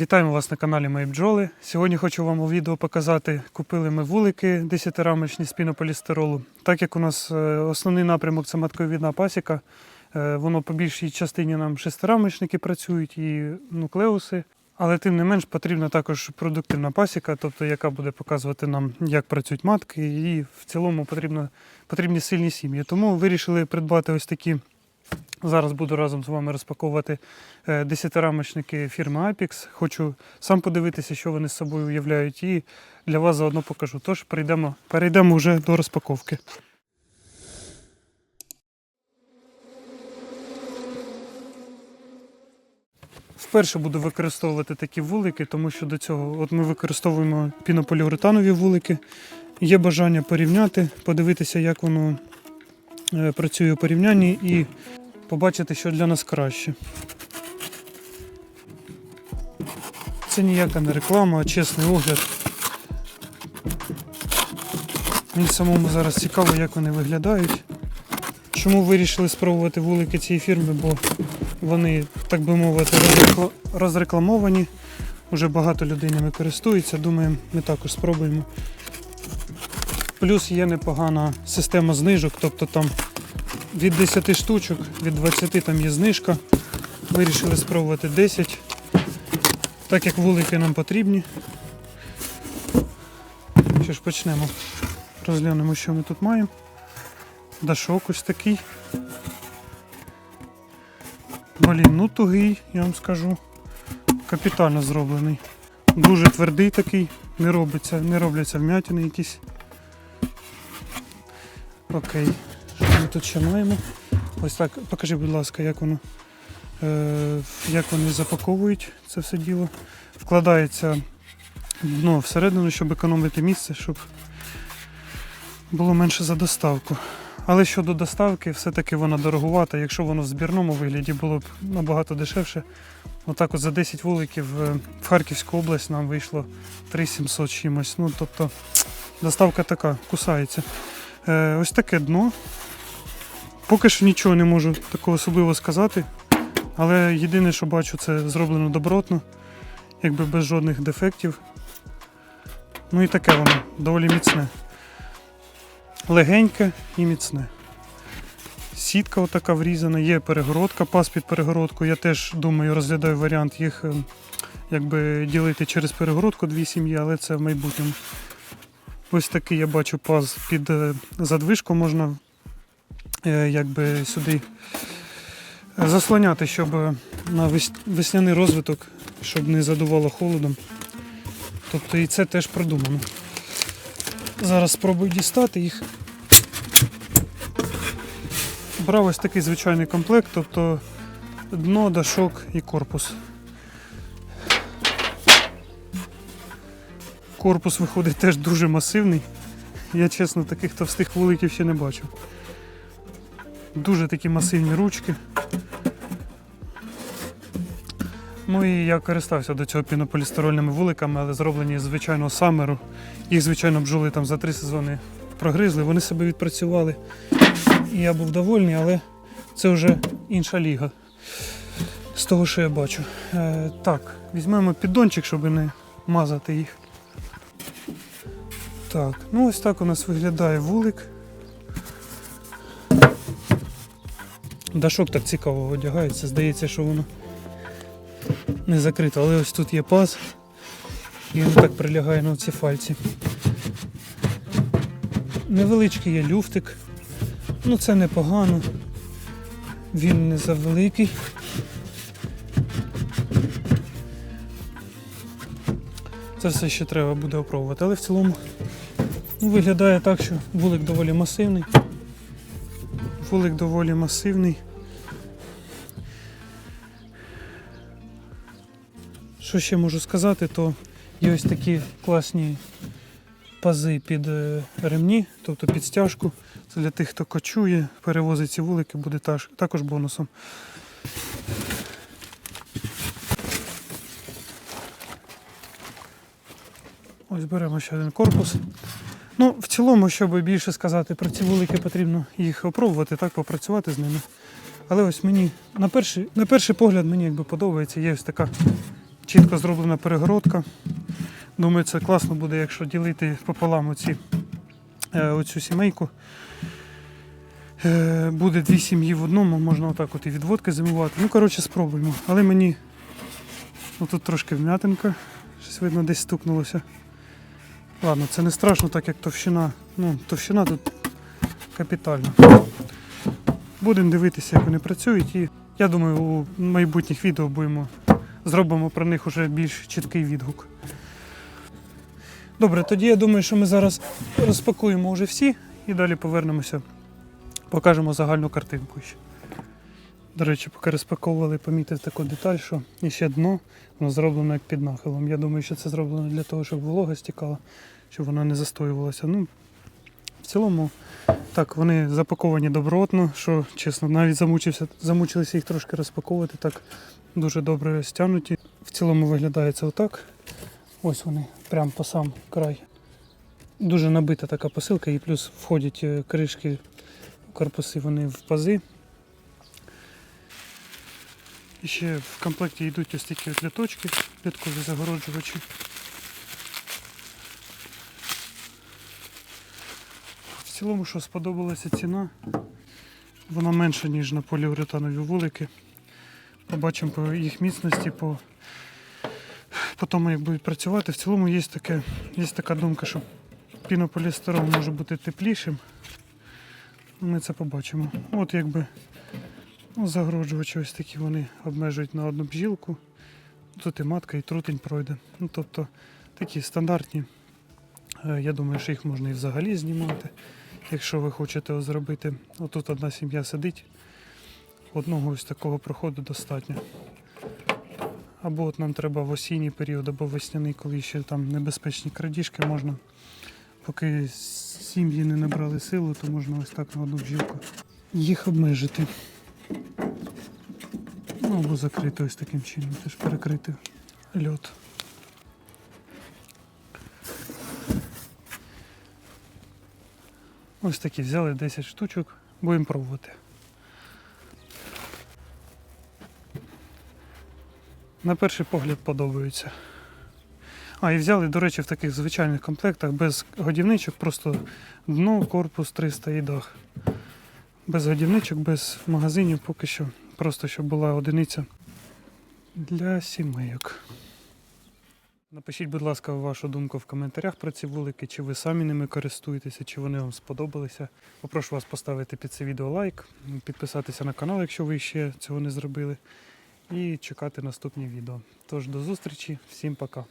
Вітаємо вас на каналі Мої бджоли. Сьогодні хочу вам у відео показати. Купили ми вулики 10-рамочні з пінополістиролу. Так як у нас е, основний напрямок це матковідна пасіка, е, воно по більшій частині нам шестирамочники працюють і нуклеуси. Але тим не менш потрібна також продуктивна пасіка, тобто яка буде показувати нам, як працюють матки, і в цілому потрібно, потрібні сильні сім'ї. Тому вирішили придбати ось такі. Зараз буду разом з вами розпаковувати е, десятирамочники фірми Apex. Хочу сам подивитися, що вони з собою уявляють, і для вас заодно покажу. Тож перейдемо, перейдемо вже до розпаковки. Вперше буду використовувати такі вулики, тому що до цього от ми використовуємо пінополіуретанові вулики. Є бажання порівняти, подивитися, як воно е, працює у порівнянні і побачити, що для нас краще. Це ніяка не реклама, а чесний огляд. Мені самому зараз цікаво, як вони виглядають. Чому вирішили спробувати вулики цієї фірми, бо вони, так би мовити, розрекламовані. Уже багато людей ними користується. Думаємо, ми також спробуємо. Плюс є непогана система знижок, тобто там від 10 штучок, від 20 там є знижка. Вирішили спробувати 10. Так як вулики нам потрібні. Що ж почнемо. Розглянемо, що ми тут маємо. Дашок ось такий. Блін, ну тугий, я вам скажу. Капітально зроблений. Дуже твердий такий, не робиться, не робляться вмятини якісь. Окей. Тут ще маємо? Ось так, покажи, будь ласка, як воно. Е, як вони запаковують це все діло. Вкладається дно всередину, щоб економити місце, щоб було менше за доставку. Але щодо доставки, все-таки вона дорогувата. Якщо воно в збірному вигляді було б набагато дешевше. Отак от за 10 вуликів е, в Харківську область нам вийшло 3700 чимось. Ну, тобто доставка така, кусається. Е, ось таке дно. Поки що нічого не можу такого особливо сказати. Але єдине, що бачу, це зроблено добротно, якби без жодних дефектів. Ну і таке воно доволі міцне. Легеньке і міцне. Сітка отака врізана, є перегородка, пас під перегородку. Я теж думаю, розглядаю варіант їх е, якби ділити через перегородку дві сім'ї, але це в майбутньому. Ось такий я бачу паз під е, задвижку можна якби сюди заслоняти, щоб е, на весняний розвиток, щоб не задувало холодом. Тобто і це теж продумано. Зараз спробую дістати їх. Брав ось такий звичайний комплект, тобто дно, дашок і корпус. Корпус виходить теж дуже масивний. Я чесно таких товстих вуликів ще не бачив. Дуже такі масивні ручки. Ну і я користався до цього пінополістирольними вуликами, але зроблені з звичайного самеру. Їх, звичайно, бджоли там за три сезони прогризли, вони себе відпрацювали. І я був довольний, але це вже інша ліга. З того, що я бачу. Е, так, візьмемо піддончик, щоб не мазати їх. Так, ну ось так у нас виглядає вулик. Дашок так цікаво одягається, здається, що воно не закрито, але ось тут є паз. І він так прилягає на ці фальці. Невеличкий є люфтик. Ну це непогано. Він не завеликий. Це все ще треба буде опробувати, але в цілому виглядає так, що вулик доволі масивний. Вулик доволі масивний. Що ще можу сказати, то є ось такі класні пази під е, ремні, тобто під стяжку. Це для тих, хто кочує, перевозить ці вулики, буде також бонусом. Ось беремо ще один корпус. Ну, в цілому, щоб більше сказати про ці вулики, потрібно їх опробувати, так, попрацювати з ними. Але ось мені на перший, на перший погляд мені якби подобається, є ось така чітко зроблена перегородка. Думаю, це класно буде, якщо ділити пополам оці, е, оцю сімейку. Е, буде дві сім'ї в одному, можна отак от і відводки зимувати. Ну, коротше, спробуємо. Але мені ну, тут трошки вм'ятинка, щось видно, десь стукнулося. Ладно, це не страшно, так як товщина. Ну, товщина тут капітальна. Будемо дивитися, як вони працюють, і я думаю, у майбутніх відео будемо зробимо про них уже більш чіткий відгук. Добре, тоді я думаю, що ми зараз розпакуємо вже всі і далі повернемося, покажемо загальну картинку ще. До речі, поки розпаковували, помітив таку деталь, що і ще дно, воно зроблено як під нахилом. Я думаю, що це зроблено для того, щоб волога стікала, щоб вона не застоювалася. Ну, в цілому, так, вони запаковані добротно, що чесно, навіть замучився, замучилися їх трошки розпаковувати, так дуже добре стягнуті. В цілому виглядає це отак. Ось вони, прямо по сам край. Дуже набита така посилка, і плюс входять е, кришки, корпуси вони в пази. І ще в комплекті йдуть ось такі літочки, літкові загороджувачі. В цілому, що сподобалася ціна, вона менша, ніж на поліуретанові вулики. Побачимо по їх міцності, по, по тому, як будуть працювати. В цілому є, таке, є така думка, що пінополістирол може бути теплішим. Ми це побачимо. От якби ну, загороджувачі ось такі вони обмежують на одну бджілку. Тут і матка, і трутень пройде. Ну, тобто такі стандартні. Е, Я думаю, що їх можна і взагалі знімати, якщо ви хочете зробити. Отут одна сім'я сидить, одного ось такого проходу достатньо. Або от нам треба в осінній період, або весняний, коли ще там небезпечні крадіжки можна. Поки сім'ї не набрали силу, то можна ось так на одну бджілку їх обмежити. Ну, або закрити ось таким чином, теж перекрити льот. Ось такі взяли 10 штучок, будемо пробувати. На перший погляд подобаються. А, і взяли, до речі, в таких звичайних комплектах без годівничок, просто дно, корпус 300 і дах. Без годівничок, без магазинів поки що. Просто щоб була одиниця для сімейок. Напишіть, будь ласка, вашу думку в коментарях про ці вулики, чи ви самі ними користуєтеся, чи вони вам сподобалися. Попрошу вас поставити під це відео лайк, підписатися на канал, якщо ви ще цього не зробили, і чекати наступні відео. Тож до зустрічі, всім пока.